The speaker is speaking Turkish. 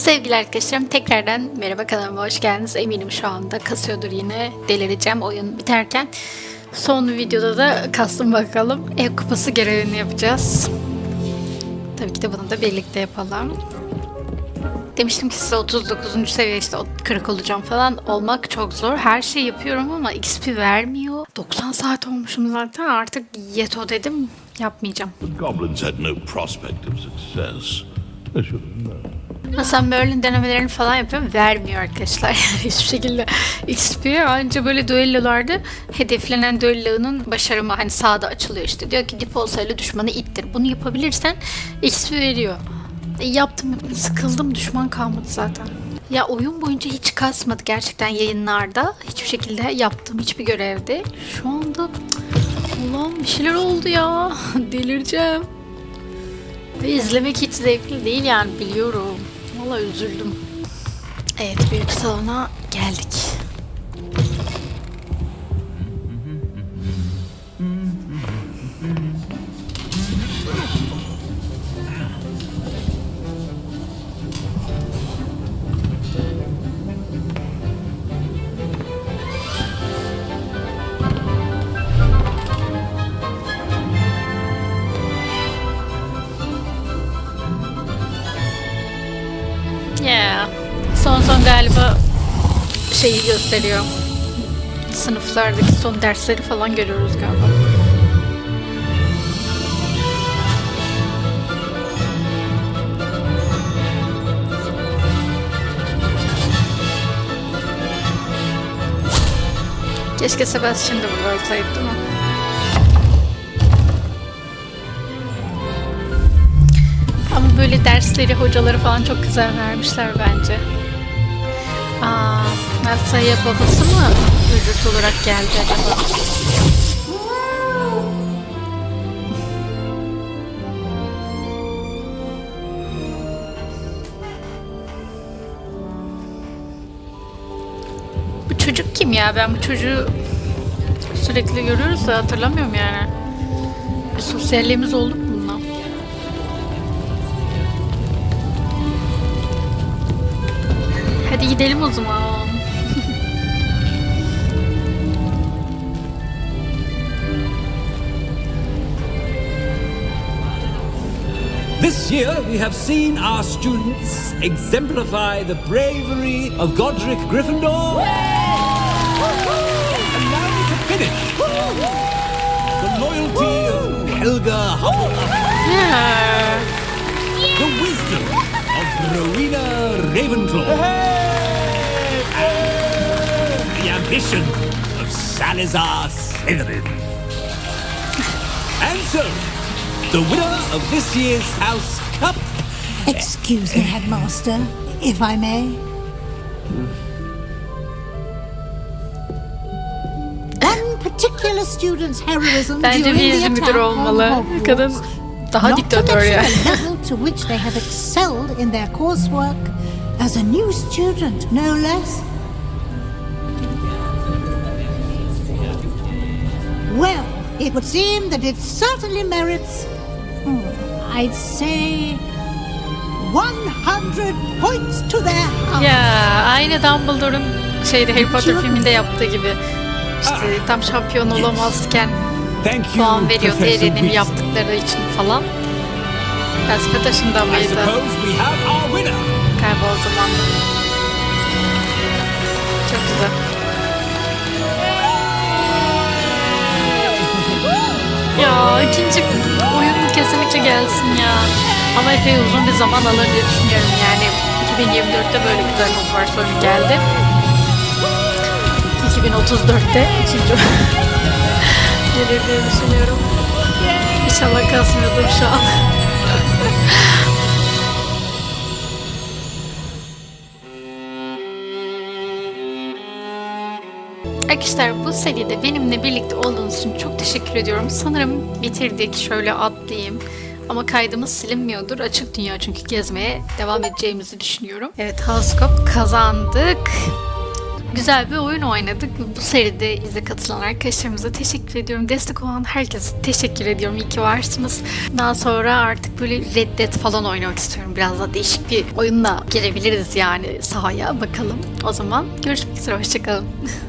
Sevgili arkadaşlarım tekrardan merhaba kanalıma hoş geldiniz. Eminim şu anda kasıyordur yine delireceğim oyun biterken. Son videoda da kastım bakalım. Ev kupası görevini yapacağız. Tabii ki de bunu da birlikte yapalım. Demiştim ki size 39. seviye işte 40 olacağım falan olmak çok zor. Her şeyi yapıyorum ama XP vermiyor. 90 saat olmuşum zaten artık yeto dedim yapmayacağım. The goblins had no prospect of success. They should have known. Mesela Merlin denemelerini falan yapıyorum. Vermiyor arkadaşlar. Yani hiçbir şekilde XP anca böyle düellolarda hedeflenen düellonun başarımı hani sağda açılıyor işte. Diyor ki dip olsayla düşmanı ittir. Bunu yapabilirsen XP veriyor. E, yaptım sıkıldım düşman kalmadı zaten. Ya oyun boyunca hiç kasmadı gerçekten yayınlarda. Hiçbir şekilde yaptığım hiçbir görevde. Şu anda Allah'ım bir şeyler oldu ya. Delireceğim. Ve izlemek hiç zevkli değil yani biliyorum. Valla üzüldüm. Evet büyük salona geldik. Son galiba şeyi gösteriyor. Sınıflardaki son dersleri falan görüyoruz galiba. Keşke Sebastian da burada olsaydı değil mi? Ama böyle dersleri, hocaları falan çok güzel vermişler bence. Aa, Natsa'ya babası mı ücret olarak geldi acaba? Bu çocuk kim ya? Ben bu çocuğu sürekli görüyoruz da hatırlamıyorum yani. Bir sosyalliğimiz oldu mu Hadi gidelim o zaman. This year, we have seen our students exemplify the bravery of Godric Gryffindor. And now we can finish. The loyalty of Helga Hufflepuff. Yeah. The wisdom of Rowena Ravenclaw. Ambition of Salazar Slytherin. And so, the winner of this year's House Cup Excuse me, headmaster, if I may. One particular student's heroism Bence during the İzmir attack olmalı. on Hogwarts, Kadın daha not to diktatör ya. mention the level to which they have excelled in their coursework as a new student, no less. Well, it would seem that it certainly merits, hmm, I'd say, 100 points to their house. Ya aynı Dumbledore'un şeyde Harry Potter filminde yaptığı gibi. İşte tam şampiyon olamazken Thank you, puan veriyor Professor yaptıkları için falan. Felsefe taşında I mıydı? suppose we have our winner. Galiba o zaman. Çok güzel. Ya ikinci oyun kesinlikle gelsin ya. Ama epey uzun bir zaman alır diye düşünüyorum yani. 2024'te böyle güzel Hogwarts oyunu geldi. 2034'te ikinci gelir diye düşünüyorum. İnşallah kasmıyordur şu an. Arkadaşlar bu seride benimle birlikte olduğunuz için çok teşekkür ediyorum. Sanırım bitirdik. Şöyle atlayayım. Ama kaydımız silinmiyordur. Açık dünya çünkü gezmeye devam edeceğimizi düşünüyorum. Evet Housecup kazandık. Güzel bir oyun oynadık. Bu seride bize katılan arkadaşlarımıza teşekkür ediyorum. Destek olan herkese teşekkür ediyorum. İyi ki varsınız. Daha sonra artık böyle Red Dead falan oynamak istiyorum. Biraz daha değişik bir oyunla girebiliriz yani sahaya. Bakalım. O zaman görüşmek üzere. Hoşçakalın.